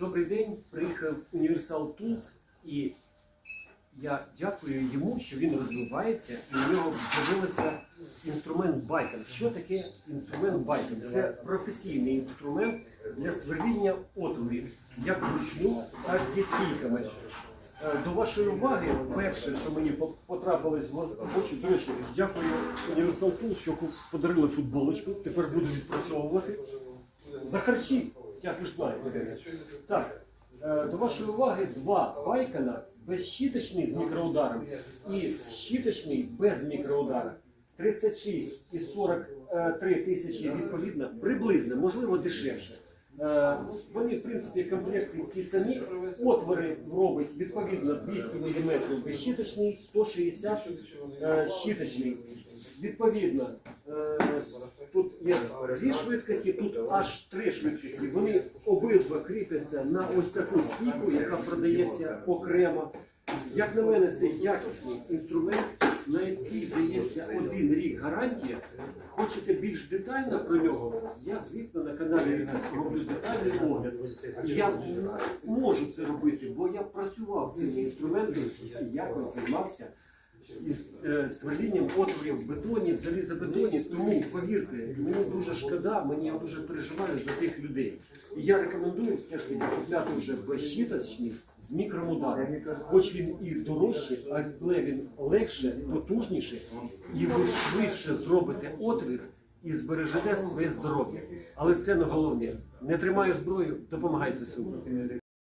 Добрий день, приїхав Універсал Tools і я дякую йому, що він розвивається і у нього з'явився інструмент Байтон. Що таке інструмент Байтон? Це професійний інструмент для сверління отворів, як вручну, так зі стійками. Е, До вашої уваги, перше, що мені потрапилось в очі, до речі, дякую Universal Tools, що подарили футболочку. Тепер буду відпрацьовувати. За харчі, як ви. Так, е, до вашої уваги два байкана безщіточний з мікроударом і щіточний без мікроудара. 36 і 43 тисячі відповідно, приблизно, можливо, дешевше. Е, Вони, в принципі, комплекти ті самі. Отвори робить відповідно 200 мм безщіточний, 160 е, щіточний. Відповідно, е, тут є дві швидкості, тут аж три швидкості. Вони обидва кріпляться на ось таку стійку, яка продається окремо. Як на мене, це якісний інструмент, на який дається один рік гарантія. Хочете більш детально про нього? Я, звісно, на каналі роблю детальний огляд. Я можу це робити, бо я працював цим інструментом і якось займався із е, сверлінням отворів в бетоні, в залізобетоні. Тому повірте, мені дуже шкода, мені я дуже переживаю за тих людей. І я рекомендую все ж таки купляти вже безщіточний з мікроударом. Хоч він і дорожчий, але він легше, потужніший, і ви швидше зробите отвір і збережете своє здоров'я. Але це не головне. Не тримаю зброю, допомагай ЗСУ.